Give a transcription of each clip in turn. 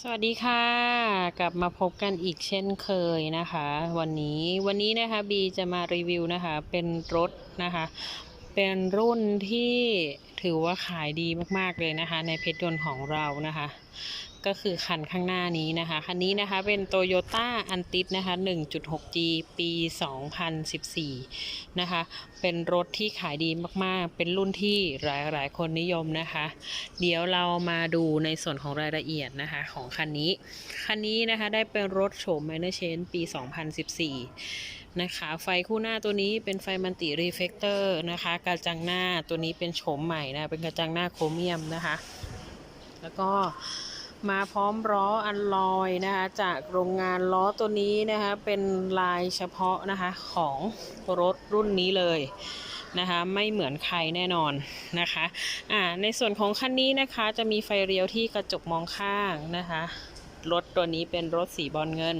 สวัสดีค่ะ กลับมาพบกันอีกเช่นเคยนะคะ วันนี้วันนี้นะคะบีจะมารีวิวนะคะ เป็นรถนะคะ เป็นรุ่นที่ถือว่าขายดีมากๆเลยนะคะ ในเพชรยนต์ของเรานะคะ ก็คือคันข้างหน้านี้นะคะ คันนี้นะคะเป็น Toyota a n t i s นะคะ 1.6G ปี 2014 นะคะ เป็นรถที่ขายดีมากๆ เป็นรุ่นที่หลายๆ คนนิยมนะคะ เดี๋ยวเรามาดูในส่วนของรายละเอียดนะคะของคันนี้ คันนี้นะคะได้เป็นรถโฉม Minor Change ปี 2014นะคะไฟคู่หน้าตัวนี้เป็นไฟมันติรีเฟกเตอร์นะคะกระจังหน้าตัวนี้เป็นโฉมใหม่นะเป็นกระจังหน้าโครเมียมนะคะ แล้วก็ มาพร้อมล้ออันลอยนะคะจากโรงงานล้อตัวนี้นะคะเป็นลายเฉพาะนะคะของรถรุ่นนี้เลยนะคะไม่เหมือนใครแน่นอนนะคะอ่าในส่วนของคันนี้นะคะจะมีไฟเลี้ยวที่กระจกมองข้างนะคะ รถตัวนี้เป็นรถสีบอลเงิน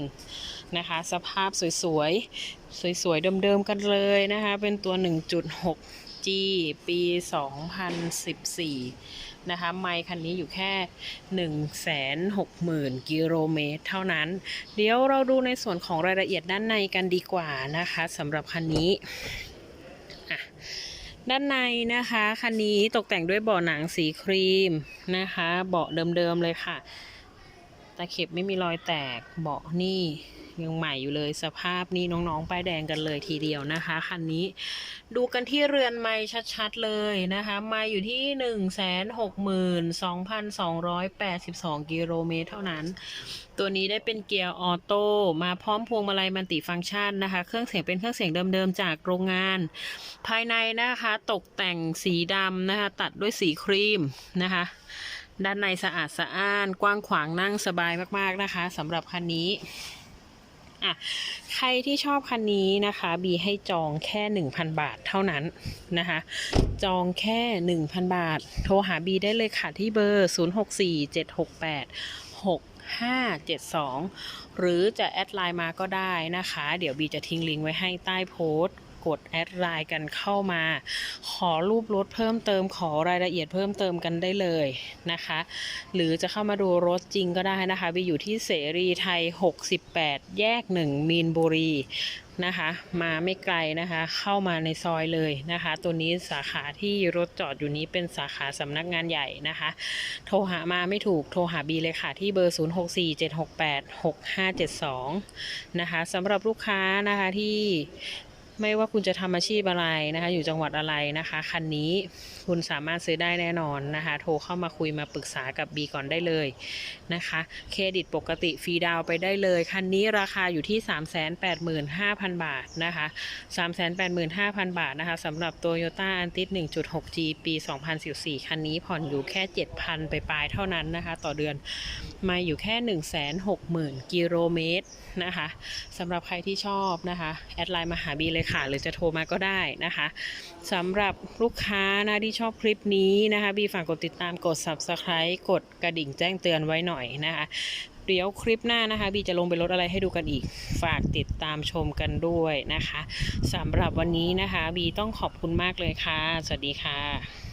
นะคะ สภาพสวยๆ สวยๆ เดิมๆ กันเลยนะคะ เป็นตัว 1.6G ปี 2014 นะคะ ไมค์คันนี้อยู่แค่ 160,000 กิโลเมตร เท่านั้น เดี๋ยวเราดูในส่วนของรายละเอียดด้านในกันดีกว่านะคะสำหรับคันนี้ด้านในนะคะ คันนี้ตกแต่งด้วยเบาะหนังสีครีมนะคะ เบาะเดิมๆเลยค่ะ ตะเข็บไม่มีรอยแตกเบาะนี่ยังใหม่อยู่เลยสภาพนี่น้องๆ ป้ายแดงกันเลยทีเดียวนะคะคันนี้ดูกันที่เรือนไม้ชัดๆเลยนะคะไม้อยู่ที่162,282กิโลเมตรเท่านั้น ตัวนี้ได้เป็นเกียร์ออโต้มาพร้อมพวงมาลัยมัลติฟังก์ชันนะคะ เครื่องเสียงเป็นเครื่องเสียงเดิมๆจากโรงงาน ภายในนะคะ ตกแต่งสีดำนะคะ ตัดด้วยสีครีมนะคะ ด้านในสะอาดสะอ้าน กว้างขวางนั่งสบายมากๆนะคะสำหรับคันนี้อะใครที่ชอบคันนี้นะคะบีให้จองแค่ 1,000 บาทเท่านั้นนะคะ จองแค่ 1,000 บาท โทรหาบีได้เลยค่ะที่เบอร์ 0647686572 หรือจะแอดไลน์มาก็ได้นะคะ เดี๋ยวบีจะทิ้งลิงก์ไว้ให้ใต้โพสต์ กดแอดไลน์กันเข้ามา ขอรูปรถเพิ่มเติมขอรายละเอียดเพิ่มเติมกันได้เลยนะคะ หรือจะเข้ามาดูรถจริงก็ได้นะคะไปอยู่ที่เสรีไทย 68 แยก 1 มีนบุรีนะคะมาไม่ไกลนะคะเข้ามาในซอยเลยนะคะ ตัวนี้สาขาที่รถจอดอยู่นี้เป็นสาขาสำนักงานใหญ่นะคะ โทรหามาไม่ถูกโทรหาบีเลยค่ะ ที่เบอร์ 0647686572นะคะสำหรับลูกค้านะคะที่ ไม่ว่าคุณจะทำอาชีพอะไรนะคะ อยู่จังหวัดอะไรนะคะ คันนี้คุณสามารถซื้อได้แน่นอนนะคะ โทรเข้ามาคุยมาปรึกษากับบีก่อนได้เลยนะคะ เครดิตปกติฟรีดาวน์ไปได้เลย คันนี้ราคาอยู่ที่ 385,000 บาทนะคะ 385,000 บาทนะคะสำหรับ Toyota a n t i s 1.6G ปี 2014 คันนี้ผ่อนอยู่แค่ 7,000 ไปปลายเท่านั้นนะคะ ต่อเดือนมาอยู่แค่ 160,000 กิโลเมตรนะคะสำหรับใครที่ชอบนะคะ แอดไลน์มาหาบีเลยค่ะ หรือจะโทรมาก็ได้นะคะสำหรับลูกค้านะที่ชอบคลิปนี้นะคะบีฝากกดติดตามกด subscribe กดกระดิ่งแจ้งเตือนไว้หน่อยนะคะเดี๋ยวคลิปหน้านะคะ บีจะลงไปลดอะไรให้ดูกันอีก ฝากติดตามชมกันด้วยนะคะสำหรับวันนี้นะคะ บีต้องขอบคุณมากเลยค่ะ สวัสดีค่ะ